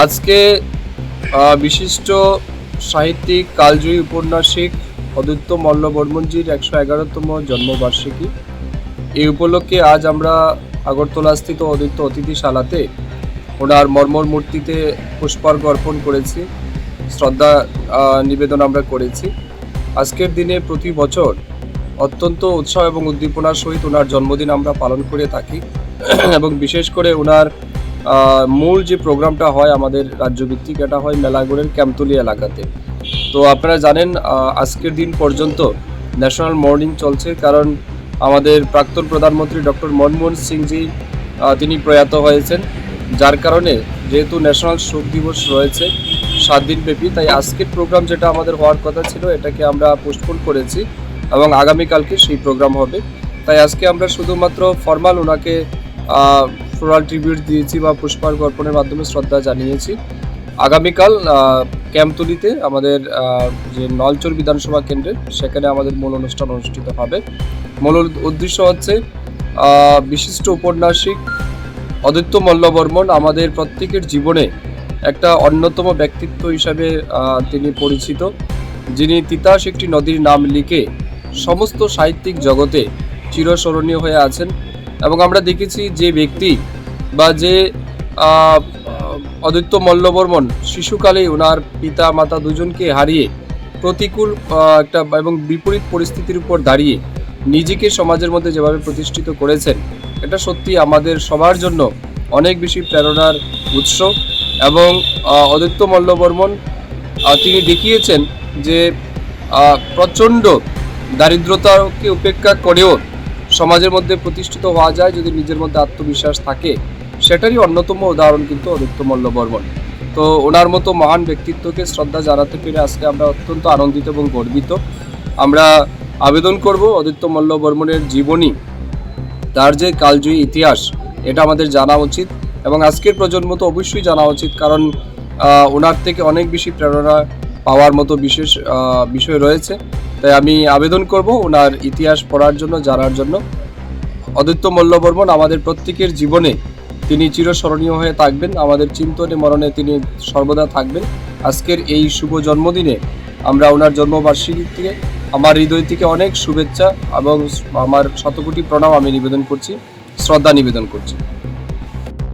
আজকে বিশিষ্ট সাহিত্যিক, কালজয়ী উপন্যাসিক অদ্বৈত মল্ল বর্মনজির একশো এগারোতম জন্মবার্ষিকী। এই উপলক্ষে আজ আমরা আগরতলাস্থিত অদ্বৈত অতিথিশালাতে ওনার মর্মর মূর্তিতে পুষ্পার্ঘ অর্পণ করেছি, শ্রদ্ধা নিবেদন আমরা করেছি। আজকের দিনে প্রতি বছর অত্যন্ত উৎসাহ এবং উদ্দীপনার সহিত ওনার জন্মদিন আমরা পালন করে থাকি। এবং বিশেষ করে ওনার মূল যে প্রোগ্রামটা হয় আমাদের রাজ্যভিত্তিক, এটা হয় মেলাগড়ের ক্যাম্পতলি এলাকাতে। তো আপনারা জানেন আজকের দিন পর্যন্ত ন্যাশনাল মর্নিং চলছে কারণ আমাদের প্রাক্তন প্রধানমন্ত্রী ডক্টর মনমোহন সিংজি তিনি প্রয়াত হয়েছেন। যার কারণে যেহেতু ন্যাশনাল শোক দিবস রয়েছে, সাত দিন ব্যাপী, তাই আজকের প্রোগ্রাম যেটা আমাদের হওয়ার কথা ছিল, এটাকে আমরা পোস্টপোন করেছি এবং আগামীকালকে সেই প্রোগ্রাম হবে। তাই আজকে আমরা শুধুমাত্র ফর্মাল ওনাকে ফ্লোরাল ট্রিবিউট দিয়েছি বা পুষ্পার্ঘ অর্পণের মাধ্যমে শ্রদ্ধা জানিয়েছি। আগামীকাল ক্যাম্পতলিতে আমাদের যে নলচর বিধানসভা কেন্দ্রে, সেখানে আমাদের মূল অনুষ্ঠান অনুষ্ঠিত হবে। মূল উদ্দেশ্য হচ্ছে বিশিষ্ট উপন্যাসিক অদিত্য মল্লবর্মন আমাদের প্রত্যেকের জীবনে একটা অন্যতম ব্যক্তিত্ব হিসাবে তিনি পরিচিত। যিনি তিতাস একটি নদীর নাম লিখে সমস্ত সাহিত্যিক জগতে চিরস্মরণীয় হয়ে আছেন। এবং আমরা দেখেছি যে ব্যক্তি বা যে অদিত্য মল্লবর্মন শিশুকালেই ওনার পিতা, মাতা দুজনকে হারিয়ে প্রতিকূল একটা এবং বিপরীত পরিস্থিতির উপর দাঁড়িয়ে নিজেকে সমাজের মধ্যে যেভাবে প্রতিষ্ঠিত করেছেন, এটা সত্যি আমাদের সবার জন্য অনেক বেশি প্রেরণার উৎস এবং অদিত্য মল্লবর্মন তিনি দেখিয়েছেন যে প্রচণ্ড দারিদ্রতাকে উপেক্ষা করেও সমাজের মধ্যে প্রতিষ্ঠিত হওয়া যায় যদি নিজের মধ্যে আত্মবিশ্বাস থাকে। সেটারই অন্যতম উদাহরণ কিন্তু অদিত্য মল্লবর্মন তো ওনার মতো মহান ব্যক্তিত্বকে শ্রদ্ধা জানাতে পেরে আজকে আমরা অত্যন্ত আনন্দিত এবং গর্বিত। আমরা আবেদন করব অদিত্য মল্লবর্মনের জীবনী, তার যে কালজয়ী ইতিহাস, এটা আমাদের জানা উচিত এবং আজকের প্রজন্ম তো অবশ্যই জানা উচিত কারণ ওনার থেকে অনেক বেশি প্রেরণা পাওয়ার মতো বিশেষ বিষয় রয়েছে। তাই আমি আবেদন করব ওনার ইতিহাস পড়ার জন্য, জানার জন্য। অদিত্য মল্লবর্মন আমাদের প্রত্যেকের জীবনে তিনি চিরস্মরণীয় হয়ে থাকবেন। আমাদের চিন্তনে মরণে তিনি সর্বদা থাকবেন। আজকের এই শুভ জন্মদিনে আমরা ওনার জন্মবার্ষিকী থেকে আমার হৃদয় থেকে অনেক শুভেচ্ছা এবং আমার শতকোটি প্রণাম আমি নিবেদন করছি, শ্রদ্ধা নিবেদন করছি।